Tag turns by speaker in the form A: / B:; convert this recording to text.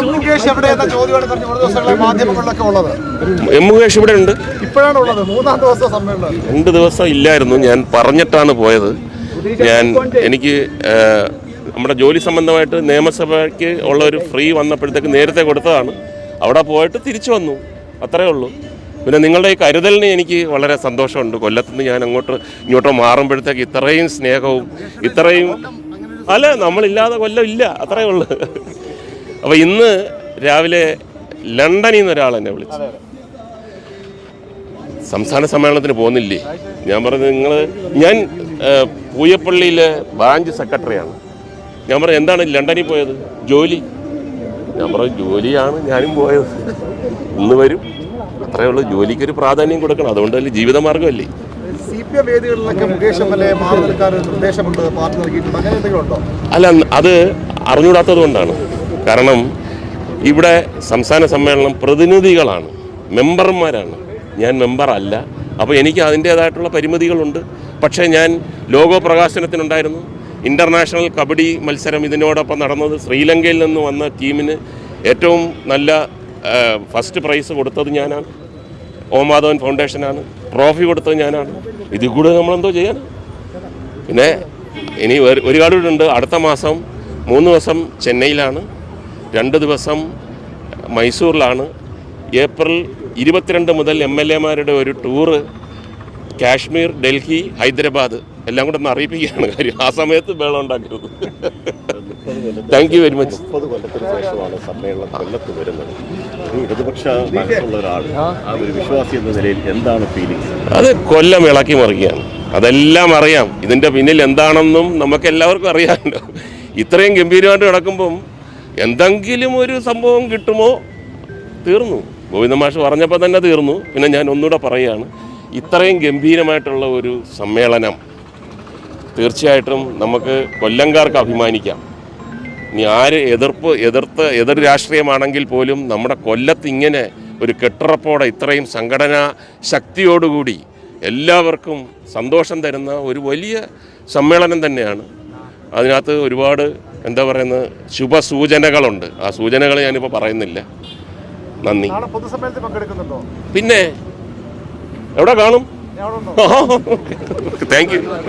A: M Mukesh ചോദ്യമാണ് കഴിഞ്ഞ മൂന്ന് ദിവസങ്ങളെ മാധ്യമങ്ങളിലൊക്കെ ഉള്ളത്.
B: എം മുകേഷ് ഇവിടെ ഉണ്ട്.
A: ഇപ്പോഴാണ് ഉള്ളത്. മൂന്നാം ദിവസം സമ്മേളനം.
B: രണ്ട് ദിവസം ഇല്ലായിരുന്നു. ഞാൻ പറഞ്ഞിട്ടാണ് പോയത്. ഞാൻ എനിക്ക് നമ്മുടെ ജോലി സംബന്ധമായിട്ട് നിയമസഭയ്ക്ക് ഉള്ള ഒരു ഫ്രീ വന്നപ്പോഴത്തേക്ക് നേരത്തെ കൊടുത്തതാണ്. അവിടെ പോയിട്ട് തിരിച്ചു വന്നു. അത്രേ ഉള്ളൂ. പിന്നെ നിങ്ങളുടെ ഈ കരുതലിന് എനിക്ക് വളരെ സന്തോഷമുണ്ട്. കൊല്ലത്തുനിന്ന് ഞാൻ അങ്ങോട്ട് ഇങ്ങോട്ടോ മാറുമ്പോഴത്തേക്ക് ഇത്രയും സ്നേഹവും ഇത്രയും അല്ല നമ്മളില്ലാതെ കൊല്ലം ഇല്ല. അത്രേ ഉള്ളൂ. അപ്പോൾ ഇന്ന് രാവിലെ ലണ്ടനിൽ നിന്ന് ഒരാൾ എന്നെ വിളിച്ചു. സംസ്ഥാന സമ്മേളനത്തിന് പോകുന്നില്ലേ? ഞാൻ പറഞ്ഞു നിങ്ങൾ ഞാൻ പൂയപ്പള്ളിയിലെ ബ്രാഞ്ച് സെക്രട്ടറിയാണ് ഞാൻ പറഞ്ഞു എന്താണ് ലണ്ടനിൽ പോയത്? ജോലി? ഞാൻ പറഞ്ഞു ജോലിയാണ് ഞാനും പോയത്. ഇന്ന് വരും. അത്രേ ഉള്ളൂ. ജോലിക്കൊരു പ്രാധാന്യം കൊടുക്കണം. അതുകൊണ്ട്
A: എന്തെങ്കിലും ഉണ്ടോ?
B: അല്ല അത് അറിഞ്ഞൂടാത്തത് കൊണ്ടാണ്. കാരണം ഇവിടെ സംസ്ഥാന സമ്മേളനം പ്രതിനിധികളാണ് മെമ്പർമാരാണ്. ഞാൻ മെമ്പറല്ല അപ്പോൾ എനിക്ക് അതിന്റേതായിട്ടുള്ള പരിമിതികളുണ്ട്. പക്ഷേ ഞാൻ ലോഗോ പ്രകാശനത്തിനുണ്ടായിരുന്നു. ഇന്റർനാഷണൽ കബഡി മത്സരം ഇതിനോടൊപ്പം നടന്നത് ശ്രീലങ്കയിൽ നിന്ന് വന്ന ടീമിന് ഏറ്റവും നല്ല ഫസ്റ്റ് പ്രൈസ് കൊടുത്തത് ഞാനാണ്. ഓമാധവൻ ഫൗണ്ടേഷനാണ്. ട്രോഫി കൊടുത്തത് ഞാനാണ്. ഇതിൽ കൂടെ നമ്മളെന്തോ ചെയ്യാൻ? പിന്നെ ഇനി ഒരുപാട് ഒരു ഉണ്ട് അടുത്ത മാസം മൂന്ന് ദിവസം ചെന്നൈയിലാണ്. രണ്ട് ദിവസം മൈസൂറിലാണ് ഏപ്രിൽ ഇരുപത്തിരണ്ട് മുതൽ എം എൽ എമാരുടെ ഒരു ടൂറ് കാശ്മീർ ഡൽഹി ഹൈദരാബാദ് എല്ലാം കൂടെ ഒന്ന് അറിയിപ്പിക്കുകയാണ് കാര്യം. ആ സമയത്ത് വേളം ഉണ്ടാക്കരുത്. താങ്ക് യു വെരി മച്ച്
C: മുപ്പത് കൊല്ലത്തിന് ശേഷമാണ് സമ്മേളനം കൊല്ലത്ത് വരുന്നത്. ഒരു ഇടതുപക്ഷ മനസ്സുള്ള ഒരാൾ ആ. ഒരു വിശ്വാസി എന്ന നിലയിൽ എന്താണ്
B: അത് കൊല്ലം ഇളക്കി മറിക്കുകയാണ്. അതെല്ലാം അറിയാം. ഇതിന്റെ പിന്നിൽ എന്താണെന്നും നമുക്ക് എല്ലാവർക്കും അറിയാമല്ലോ. ഇത്രയും ഗംഭീരമായിട്ട് കിടക്കുമ്പം എന്തെങ്കിലും ഒരു സംഭവം കിട്ടുമോ? തീർന്നു. ഗോവിന്ദ മാഷ് പറഞ്ഞപ്പോൾ തന്നെ തീർന്നു. പിന്നെ ഞാൻ ഒന്നുകൂടെ പറയുകയാണ്. ഇത്രയും ഗംഭീരമായിട്ടുള്ള ഒരു സമ്മേളനം തീർച്ചയായിട്ടും നമുക്ക് കൊല്ലംകാർക്ക് അഭിമാനിക്കാം. ഇനി ആര് എതിർപ്പ് എതിർത്ത് എതിർ രാഷ്ട്രീയമാണെങ്കിൽ പോലും നമ്മുടെ കൊല്ലത്ത് ഇങ്ങനെ ഒരു കെട്ടുറപ്പോടെ ഇത്രയും സംഘടനാ ശക്തിയോടുകൂടി എല്ലാവർക്കും സന്തോഷം തരുന്ന ഒരു വലിയ സമ്മേളനം തന്നെയാണ്. അതിനകത്ത് ഒരുപാട് എന്താ പറയുന്നത്? ശുഭസൂചനകളുണ്ട്. ആ സൂചനകൾ ഞാനിപ്പോൾ പറയുന്നില്ല. നന്ദി.
A: നാളെ പൊതുസമ്മേളനത്തിൽ പങ്കെടുക്കുന്നുണ്ടോ?
B: പിന്നെ? എവിടെ കാണും? Thank you